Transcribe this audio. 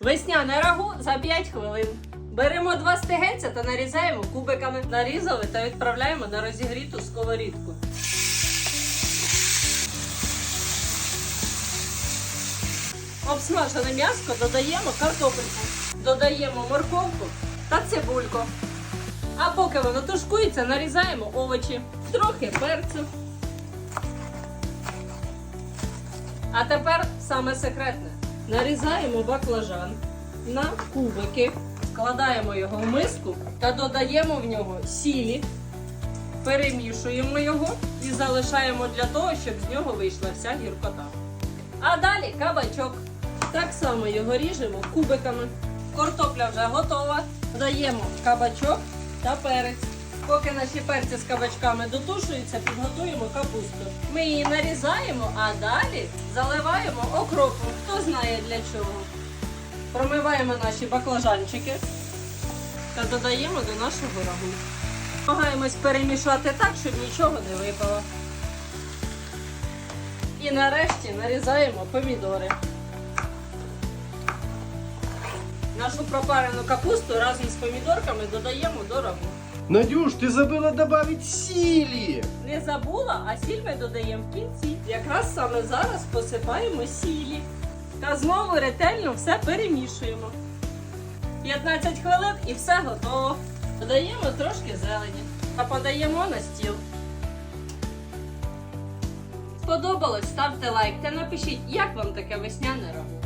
Весняне рагу за 5 хвилин. Беремо два стегенця та нарізаємо кубиками. Нарізали та відправляємо на розігріту сковорідку. Обсмажене м'ясо додаємо картопельку, додаємо морковку та цибульку. А поки воно тушкується, нарізаємо овочі, трохи перцю. А тепер саме секретне. Нарізаємо баклажан на кубики, складаємо його в миску та додаємо в нього сілі, перемішуємо його і залишаємо для того, щоб з нього вийшла вся гіркота. А далі кабачок. Так само його ріжемо кубиками. Картопля вже готова. Даємо кабачок та перець. Поки наші перці з кабачками дотушуються, підготуємо капусту. Ми її нарізаємо, а далі заливаємо окропом. Хто знає для чого. Промиваємо наші баклажанчики та додаємо до нашого рагу. Намагаємось перемішати так, щоб нічого не випало. І нарешті нарізаємо помідори. Нашу пропарену капусту разом з помідорками додаємо до рагу. Надюш, ти забила добавить сілі. Не забула, а сіль ми додаємо в кінці. Якраз саме зараз посипаємо сілі. Та знову ретельно все перемішуємо. 15 хвилин і все готово. Додаємо трошки зелені та подаємо на стіл. Сподобалось? Ставте лайк та напишіть, як вам таке весняне рагу.